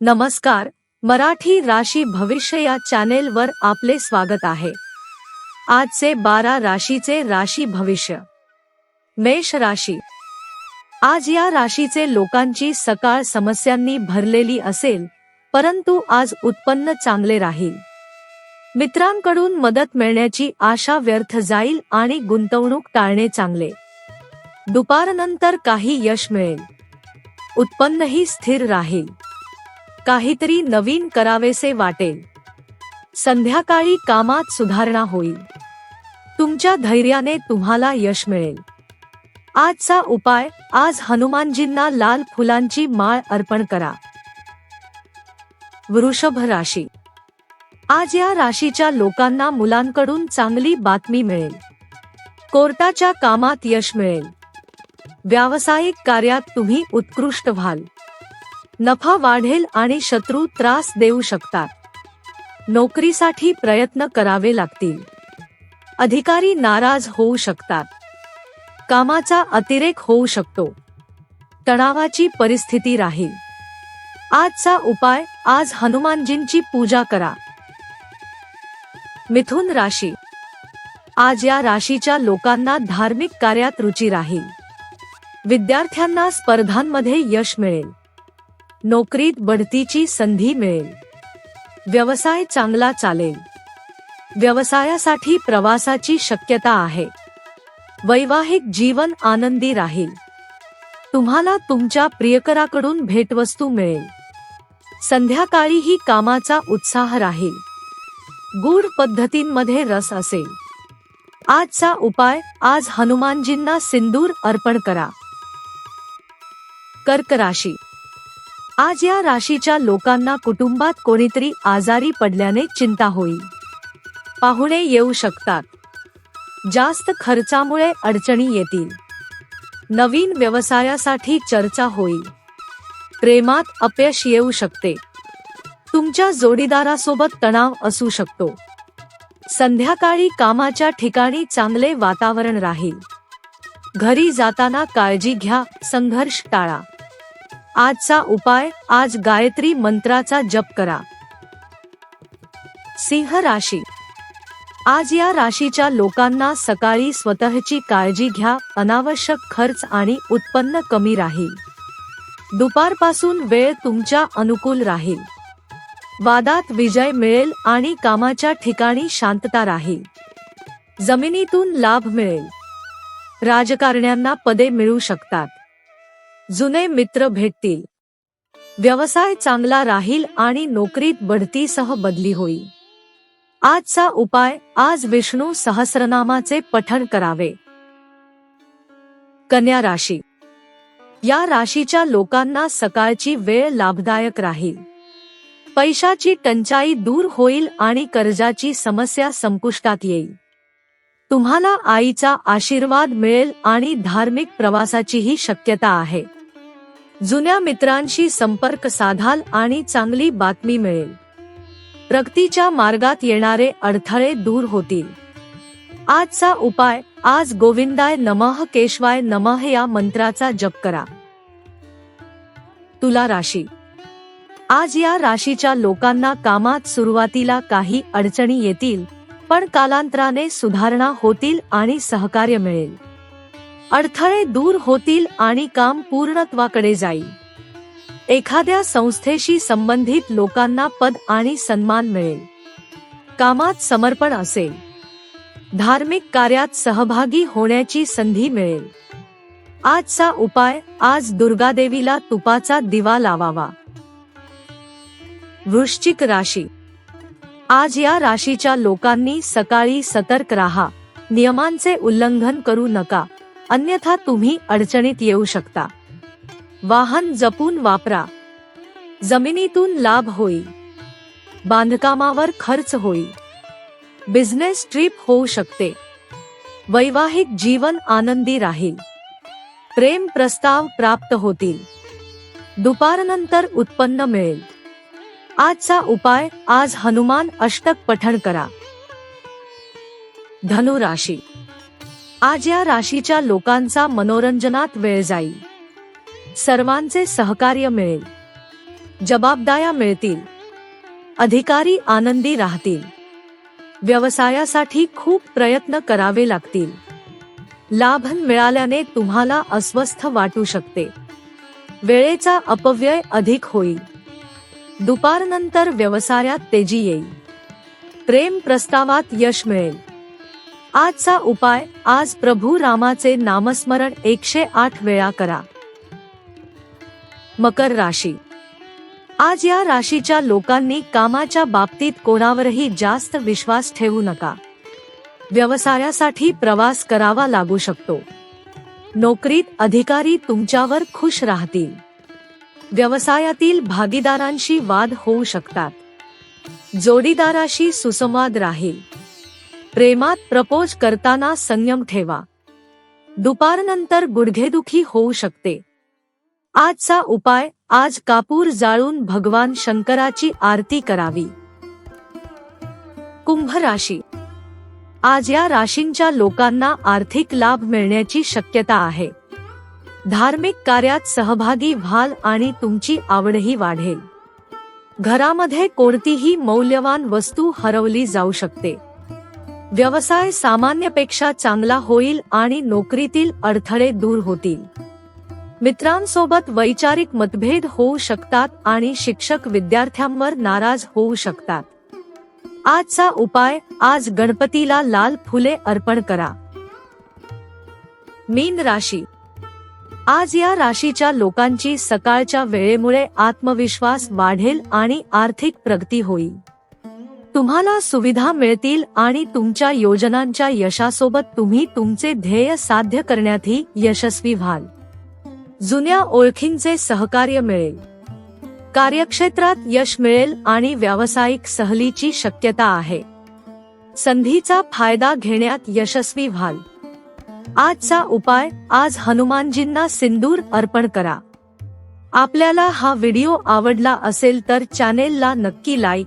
नमस्कार मराठी राशी भविष्य या चॅनेलवर आपले स्वागत आहे. आजचे बारा राशीचे राशी भविष्य. मेष राशी. आज या राशीचे लोकांची सकाळ समस्यांनी भरलेली असेल परंतु आज उत्पन्न चांगले राहील. मित्रांकडून मदत मिळण्याची आशा व्यर्थ जाईल आणि गुंतवणूक टाळणे चांगले. दुपारनंतर काही यश मिळेल. उत्पन्नही स्थिर राहील. काहीतरी नवीन करावेसे वाटेल. संध्याकाळी कामात सुधारणा होईल. तुमच्या धैर्याने तुम्हाला यश मिळेल. आजचा उपाय आज हनुमानजींना लाल फुलांची माळ अर्पण करा. वृषभ राशी. आज या राशीच्या लोकांना मुलांकडून चांगली बातमी मिळेल. कोर्टाच्या कामात यश मिळेल. व्यावसायिक कार्यात तुम्ही उत्कृष्ट व्हाल. नफा वाढेल आणि शत्रू त्रास देऊ शकतात. नोकरीसाठी प्रयत्न करावे लागतील. अधिकारी नाराज होऊ शकतात. कामाचा अतिरेक होऊ शकतो. तणावाची परिस्थिती राहील. आजचा उपाय आज हनुमानजींची पूजा करा. मिथुन राशी. आज या राशीच्या लोकांना धार्मिक कार्यात रुची राहील. विद्यार्थ्यांना स्पर्धांमध्ये यश मिळेल. नोकरीत बढतीची संधी मिळेल. व्यवसाय चांगला चालेल. व्यवसायासाठी प्रवासाची शक्यता आहे. वैवाहिक जीवन आनंदी राहील. तुम्हाला तुमच्या प्रियकराकडून भेटवस्तू मिळेल. संध्याकाळीही कामाचा उत्साह राहील. गूढ पद्धतींमध्ये रस असेल. आजचा उपाय आज हनुमानजींना सिंदूर अर्पण करा. कर्क राशी आज या राशीच्या लोकांना कुटुंबात कोणीतरी आजारी पडल्याने चिंता होईल. पाहुणे येऊ शकतात. जास्त खर्चामुळे अडचणी येतील. नवीन व्यवसायासाठी चर्चा होईल. प्रेमात अपयश येऊ शकते. तुमच्या जोडीदारासोबत तणाव असू शकतो. संध्याकाळी कामाच्या ठिकाणी चांगले वातावरण राहील. घरी जाताना काळजी घ्या संघर्ष टाळा. आजचा उपाय आज गायत्री मंत्राचा जप करा. सिंह राशी. आज या राशीच्या लोकांना सकाळी स्वतःची काळजी घ्या अनावश्यक खर्च आणि उत्पन्न कमी राहील. दुपारपासून वेळ तुमच्या अनुकूल राहील. वादात विजय मिळेल आणि कामाच्या ठिकाणी शांतता राहील. जमिनीतून लाभ मिळेल. राजकारण्यांना पदे मिळू शकतात. जुने मित्र भेटतील. व्यवसाय चांगला राहील आणि नोकरीत बढतीसह बदली होईल. आजचा उपाय आज विष्णू सहस्रनामाचे पठण करावे. कन्या राशी. या राशीच्या लोकांना सकाळची वेळ लाभदायक राहील. पैशाची टंचाई दूर होईल आणि कर्जाची समस्या संपुष्टात येईल. तुम्हाला आईचा आशीर्वाद मिळेल आणि धार्मिक प्रवासाचीही शक्यता आहे. जुन्या मित्रांशी संपर्क साधाल आणि चांगली बातमी मिळेल. प्रगतीच्या मार्गात येणारे अडथळे दूर होतील. आजचा उपाय आज गोविंदाय नमः केशवाय नमः या मंत्राचा जप करा. तुला राशी. आज या राशीच्या लोकांना कामात सुरुवातीला काही अडचणी येतील पण कालांतराने सुधारणा होतील आणि सहकार्य मिळेल. अडथळे दूर होतील आणि काम पूर्णत्वाकडे जाईल. एखाद्या संस्थेशी संबंधित लोकांना पद आणि सन्मान मिळेल. कामात समर्पण असेल. धार्मिक कार्यात सहभागी होण्याची संधी मिळेल. आजचा उपाय आज दुर्गादेवीला तुपाचा दिवा लावावा. वृश्चिक राशी. आज या राशीच्या लोकांनी सकाळी सतर्क राहा. नियमांचे उल्लंघन करू नका. अन्यथा तुम्ही अडचणीत येऊ शकता. वाहन जपून वापरा. जमिनीतून लाभ होईल बांधकामावर खर्च होईल बिझनेस ट्रिप होऊ शकते. वैवाहिक जीवन आनंदी राहील. प्रेम प्रस्ताव प्राप्त होतील. दुपारनंतर उत्पन्न मिळेल. आजचा उपाय आज हनुमान अष्टक पठण करा. धनुराशी. आज या राशीच्या लोकांचा मनोरंजनात वेळ जाईल. सर्वांचे सहकार्य मिळेल. जबाबदाऱ्या मिळतील. अधिकारी आनंदी राहतील. व्यवसायासाठी खूप प्रयत्न करावे लागतील. लाभ मिळाल्याने तुम्हाला अस्वस्थ वाटू शकते. वेळेचा अपव्यय अधिक होईल. दुपारनंतर व्यवसायात तेजी येईल. प्रेम प्रस्तावात यश मिळेल. आजचा उपाय आज प्रभू रामाचे नामस्मरण एकशे आठ वेळा करा. मकर राशी. आज या राशीच्या लोकांनी कामाच्या बाबतीत कोणावरही जास्त विश्वास ठेवू नका. व्यवसायासाठी प्रवास करावा लागू शकतो. नोकरीत अधिकारी तुमच्यावर खुश राहतील. व्यवसायातील भागीदारांशी वाद होऊ शकतात. जोडीदाराशी सुसंवाद राहील. प्रेमात प्रपोज करताना संयम ठेवा. दुपारनंतर गुडघेदुखी होऊ शकते. आजचा उपाय आज कापूर जाळून भगवान शंकराची आरती करावी. कुंभ राशी. आज या राशींच्या लोकांना आर्थिक लाभ मिळण्याची शक्यता आहे. धार्मिक कार्यात सहभागी व्हाल आणि तुमची आवडही वाढेल. घरामध्ये कोणतीही मौल्यवान वस्तू हरवली जाऊ शकते. व्यवसाय सामान्यपेक्षा चांगला होईल आणि नोकरीतील अडथळे दूर होतील. मित्रांसोबत वैचारिक मतभेद होऊ शकतात आणि शिक्षक विद्यार्थ्यांवर नाराज होऊ शकतात. आजचा उपाय आज गणपतीला लाल फुले अर्पण करा. मीन राशी. आज या राशीच्या लोकांची सकाळच्या वेळेमुळे आत्मविश्वास वाढेल आणि आर्थिक प्रगती होईल. तुम्हाला सुविधा मिळतील आणि तुमच्या योजनांच्या यशासोबत तुम्ही तुमचे ध्येय साध्य करण्यातही यशस्वी व्हाल. जुन्या ओळखींचे सहकार्य मिळेल. कार्यक्षेत्रात यश मिळेल आणि व्यावसायिक सहलीची शक्यता आहे. संधीचा फायदा घेण्यात यशस्वी व्हाल. आजचा उपाय आज हनुमानजींना सिंदूर अर्पण करा. आपल्याला हा व्हिडिओ आवडला असेल तर चॅनेलला नक्की लाईक